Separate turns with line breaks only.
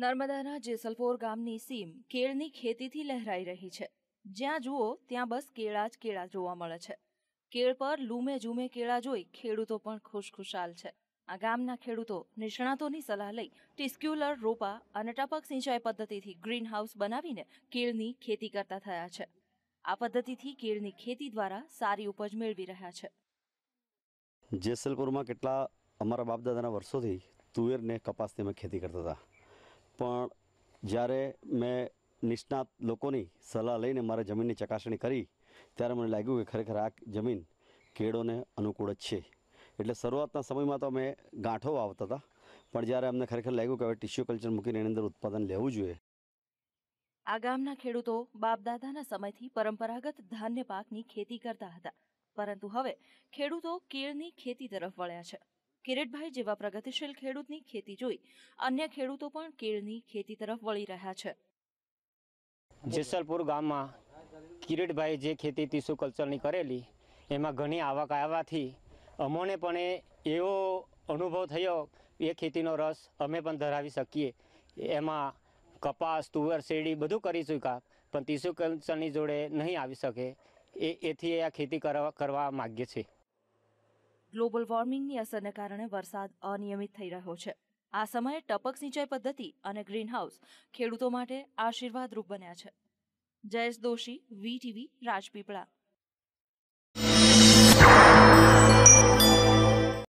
નર્મદાના જેસલપોર ગામની સીમ કેળની ખેતીથી લહેરાઈ રહી છે. જ્યાં જુઓ, ત્યાં બસ કેળા જ કેળા જોવા મળે છે. કેળ પર લૂમે ઝૂમે કેળા જોઈ ખેડૂતો પણ ખુશખુશાલ છે. આ ગામના ખેડૂતો નિષ્ણાતોની સલાહ લઈ ટિસ્ક્યુલર, રોપા અને ટપક સિંચાઈ પદ્ધતિથી ગ્રીન હાઉસ બનાવીને કેળની ખેતી કરતા થયા છે. આ પદ્ધતિથી કેળની ખેતી દ્વારા સારી ઉપજ મેળવી રહ્યા છે.
જેસલપુરમાં કેટલા અમારા બાપદાદાના વર્ષોથી તુવેરને કપાસની અમે ખેતી કરતા હતા. પણ જ્યારે મેં નિષ્ણાત લોકોની સલાહ લઈને મારા જમીનની ચકાસણી કરી, ત્યારે મને લાગ્યું કે ખરેખર આ જમીન કેળોને અનુકૂળ જ છે. એટલે શરૂઆતના સમયમાં તો અમે ગાંઠો વાવતા હતા, પણ જ્યારે અમને ખરેખર લાગ્યું કે હવે ટિશ્યુ કલ્ચર મૂકીને એની અંદર ઉત્પાદન લેવું જોઈએ.
આ ગામના ખેડૂતો બાપદાદાના સમયથી પરંપરાગત ધાન્ય પાકની ખેતી કરતા હતા. પરંતુ હવે ખેડૂતો કેળની ખેતી તરફ વળ્યા છે. કિરીટભાઈ જેવા પ્રગતિશીલ ખેડૂતની ખેતી જોઈ અન્ય ખેડૂતો પણ કેળની ખેતી તરફ વળી રહ્યા છે.
જેસલપુર ગામમાં કિરીટભાઈ જે ખેતી ટીસુ કલ્ચરની કરેલી, એમાં ઘણી આવક આવવાથી અમોને પણ એવો અનુભવ થયો, એ ખેતીનો રસ અમે પણ ધરાવી શકીએ. એમાં કપાસ, તુવર, શેરડી બધું કરી ચૂક્યા, પણ ટીસુ કલ્ચરની જોડે નહીં આવી શકે. એ, એથી આ ખેતી કરવા માગીએ છીએ.
ગ્લોબલ વોર્મિંગની અસરને કારણે વરસાદ અનિયમિત થઈ રહ્યો છે. આ સમયે ટપક સિંચાઈ પદ્ધતિ અને ગ્રીનહાઉસ ખેડૂતો માટે આશીર્વાદરૂપ બન્યા છે. Jayesh Doshi, V TV, Rajpipla.